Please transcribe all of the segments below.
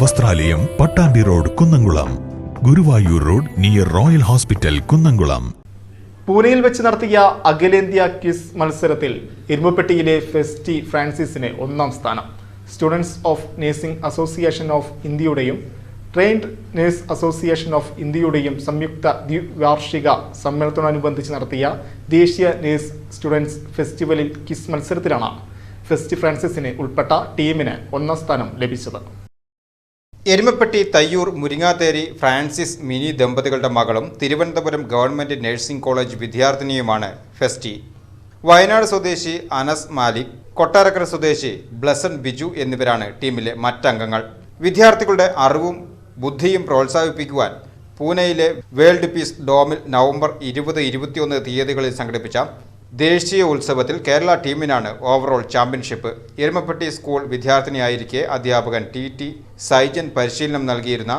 വസ്ത്രാലയം Pattambi road Kunnamkulam. Guruvayur road near royal hospital Kunnamkulam. പൂനെയിൽ വെച്ച് നടത്തിയ അഖിലേന്ത്യാ ക്വിസ് മത്സരത്തിൽ ഇരുമ്പപ്പെട്ടിയിലെ ഫെസ്റ്റി ഫ്രാൻസിസിന് ഒന്നാം സ്ഥാനം. Students of nursing association of ഇന്ത്യയുടെയും ട്രെയിൻഡ് നേഴ്സ് അസോസിയേഷൻ ഓഫ് ഇന്ത്യയുടെയും സംയുക്ത ദ്വിവാർഷിക സമ്മേളനത്തോടനുബന്ധിച്ച് നടത്തിയ ദേശീയ നേഴ്സ് സ്റ്റുഡൻസ് ഫെസ്റ്റിവലിൽ കിസ് മത്സരത്തിലാണ് ഫെസ്റ്റി ഫ്രാൻസിസിന് ഉൾപ്പെട്ട ടീമിന് ഒന്നാം സ്ഥാനം ലഭിച്ചത്. എരുമപ്പെട്ടി തയ്യൂർ മുരിങ്ങാതേരി ഫ്രാൻസിസ് മിനി ദമ്പതികളുടെ മകളും തിരുവനന്തപുരം ഗവൺമെന്റ് നഴ്സിംഗ് കോളേജ് വിദ്യാർത്ഥിനിയുമാണ് ഫെസ്റ്റി. വയനാട് സ്വദേശി അനസ് മാലിക് കൊട്ടാരക്കര സ്വദേശി ബ്ലസൻ ബിജു എന്നിവരാണ് ടീമിലെ മറ്റംഗങ്ങൾ. വിദ്യാർത്ഥികളുടെ അറിവും ബുദ്ധിയും പ്രോത്സാഹിപ്പിക്കുവാൻ പൂനെയിലെ വേൾഡ് പീസ് ഡോമിൽ നവംബർ ഇരുപത് ഇരുപത്തിയൊന്ന് തീയതികളിൽ സംഘടിപ്പിച്ച ദേശീയ ഉത്സവത്തിൽ കേരള ടീമിനാണ് ഓവറോൾ ചാമ്പ്യൻഷിപ്പ് എരുമപ്പെട്ടി സ്കൂൾ വിദ്യാർത്ഥിനിയായിരിക്കെ അധ്യാപകൻ ടി ടി സൈജൻ പരിശീലനം നൽകിയിരുന്ന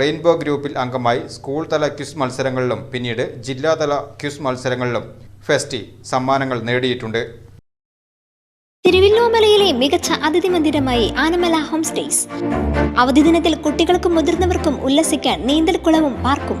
റെയിൻബോ ഗ്രൂപ്പിൽ അംഗമായി സ്കൂൾ തല ക്വിസ് മത്സരങ്ങളിലും പിന്നീട് ജില്ലാതല ക്വിസ് മത്സരങ്ങളിലും ഫെസ്റ്റി സമ്മാനങ്ങൾ നേടിയിട്ടുണ്ട്. തിരുവല്ലോമലയിലെ മികച്ച അതിഥി മന്ദിരമായി ആനമല ഹോം സ്റ്റേസ് അവധി ദിനത്തിൽ കുട്ടികൾക്കും മുതിർന്നവർക്കും ഉല്ലസിക്കാൻ നീന്തൽക്കുളവും പാർക്കും.